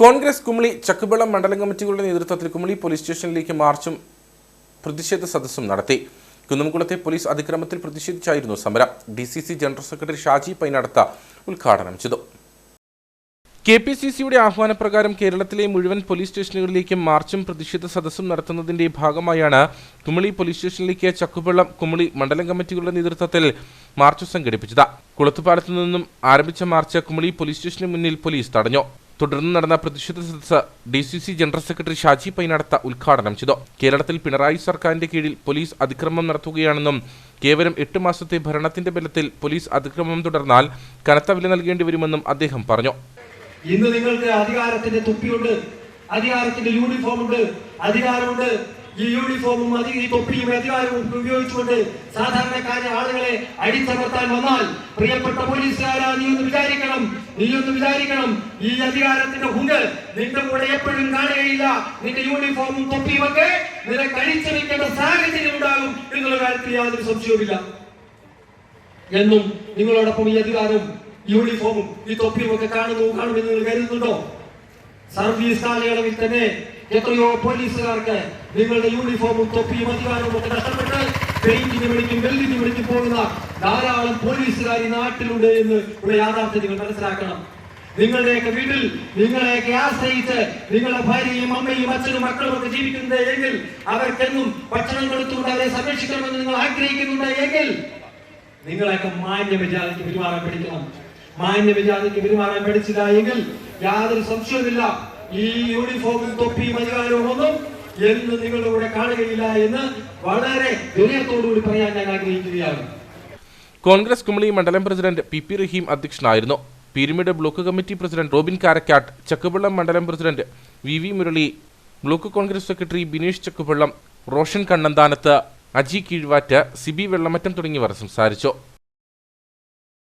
കോൺഗ്രസ് കുമളി ചക്കുവെള്ളം മണ്ഡലം കമ്മിറ്റികളുടെ നേതൃത്വത്തിൽ കുമളി പോലീസ് സ്റ്റേഷനിലേക്ക് മാർച്ചും പ്രതിഷേധ സദസ്സും നടത്തി. കുന്നംകുളത്തെ പോലീസ് അതിക്രമത്തിൽ പ്രതിഷേധിച്ചായിരുന്നു സമരം. D C C general secretary Shaji Painadath ഉദ്ഘാടനം ചെയ്തു. കെ പി സി സിയുടെ ആഹ്വാനപ്രകാരം കേരളത്തിലെ മുഴുവൻ പോലീസ് സ്റ്റേഷനുകളിലേക്കും മാർച്ചും പ്രതിഷേധ സദസ്സും നടത്തുന്നതിന്റെ ഭാഗമായാണ് കുമളി പോലീസ് സ്റ്റേഷനിലേക്ക് ചക്കുവെള്ളം കുമളി മണ്ഡലം കമ്മിറ്റികളുടെ നേതൃത്വത്തിൽ മാർച്ച് സംഘടിപ്പിച്ചത്. കുളത്തുപാലത്തു നിന്നും ആരംഭിച്ച മാർച്ച് കുമളി പോലീസ് സ്റ്റേഷന് മുന്നിൽ പോലീസ് തടഞ്ഞു. തുടർന്ന് നടന്ന പ്രതിഷേധ സദസ് D C C general secretary Shaji Painadath ഉദ്ഘാടനം ചെയ്തു. കേരളത്തിൽ പിണറായി സർക്കാരിന്റെ കീഴിൽ പോലീസ് അതിക്രമം നടത്തുകയാണെന്നും കേവലം എട്ട് മാസത്തെ ഭരണത്തിന്റെ ബലത്തിൽ പോലീസ് അതിക്രമം തുടർന്നാൽ കനത്ത വില നൽകേണ്ടി വരുമെന്നും അദ്ദേഹം പറഞ്ഞു. ഇന്ന് നിങ്ങൾക്ക് അധികാരത്തിന്റെ തുപ്പിയുണ്ട് അധികാരത്തിന്റെ യൂണിഫോം ഉണ്ട് അധികാരമുണ്ട്. ഈ യൂണിഫോമും അതി ഈ തൊപ്പിയും അധികാരവും ഉപയോഗിച്ചുകൊണ്ട് സാധാരണക്കാരെ ആളുകളെ അടിച്ചമർത്താൻ വന്നാൽ പ്രിയപ്പെട്ട പോലീസുകാരാ നീ ഒന്ന് വിചാരിക്കണം ഈ അധികാരത്തിന്റെ ഹുങ്ക് നിന്റെ കൂടെ എപ്പോഴും കാണുകയില്ല. നിന്റെ യൂണിഫോമും തൊപ്പിയും ഒക്കെ നിനക്ക് അടിച്ചമിക്കേണ്ട സാഹചര്യം ഉണ്ടാകും എന്നുള്ള കാര്യത്തിൽ യാതൊരു സംശയവുമില്ല. എന്നും നിങ്ങളോടൊപ്പം ഈ അധികാരം യൂണിഫോമും ഈ തൊപ്പിയും ഒക്കെ കാണുന്നു കാണുമെന്ന് നിങ്ങൾ കരുതുന്നുണ്ടോ? സർവീസ് കാലയളവിൽ തന്നെ എത്രയോ പോലീസുകാർക്ക് നിങ്ങളുടെ യൂണിഫോമും തൊപ്പിയും അധികാരവും ഒക്കെ നഷ്ടപ്പെട്ട് പെയിന്റിന് വിളിക്കും വെല്ലിന് ധാരാളം പോലീസുകാർ ഈ നാട്ടിലുണ്ട് എന്ന് ഉള്ള യാഥാർത്ഥ്യം നിങ്ങൾ മനസ്സിലാക്കണം. നിങ്ങളുടെയൊക്കെ വീട്ടിൽ നിങ്ങളെയൊക്കെ ആശ്രയിച്ച് നിങ്ങളുടെ ഭാര്യയും അമ്മയും അച്ഛനും മക്കളും ഒക്കെ ജീവിക്കുന്നത് എങ്കിൽ അവർക്കെന്നും ഭക്ഷണം കൊടുത്തുകൊണ്ട് അവരെ സംരക്ഷിക്കണമെന്ന് നിങ്ങൾ ആഗ്രഹിക്കുന്നുണ്ട് എങ്കിൽ നിങ്ങളെയൊക്കെ മാന്യ വിചാരിക്ക് പെരുമാറാൻ പഠിക്കണം. മാന്യ വിചാരിക്ക് പെരുമാറാൻ പഠിച്ചില്ല എങ്കിൽ യാതൊരു സംശയവുമില്ല. ഈ യൂണിഫോമും തൊപ്പിയും അധികാരവും ഒന്നും എന്ന് നിങ്ങളുടെ കൂടെ കാണുകയില്ല എന്ന് വളരെ വിനയത്തോടുകൂടി പറയാൻ ഞാൻ ആഗ്രഹിക്കുകയാണ്. കോൺഗ്രസ് കുമളി മണ്ഡലം പ്രസിഡന്റ് പി പി റഹീം അധ്യക്ഷനായിരുന്നു. Peerumade block committee president Robin Karakkat Chakkupallam മണ്ഡലം president V V Murali block Congress secretary Bineesh Chakkupallam Roshan Kannanthanath Aji Keezhvatt Sibi Vellamattam തുടങ്ങിയവർ സംസാരിച്ചു.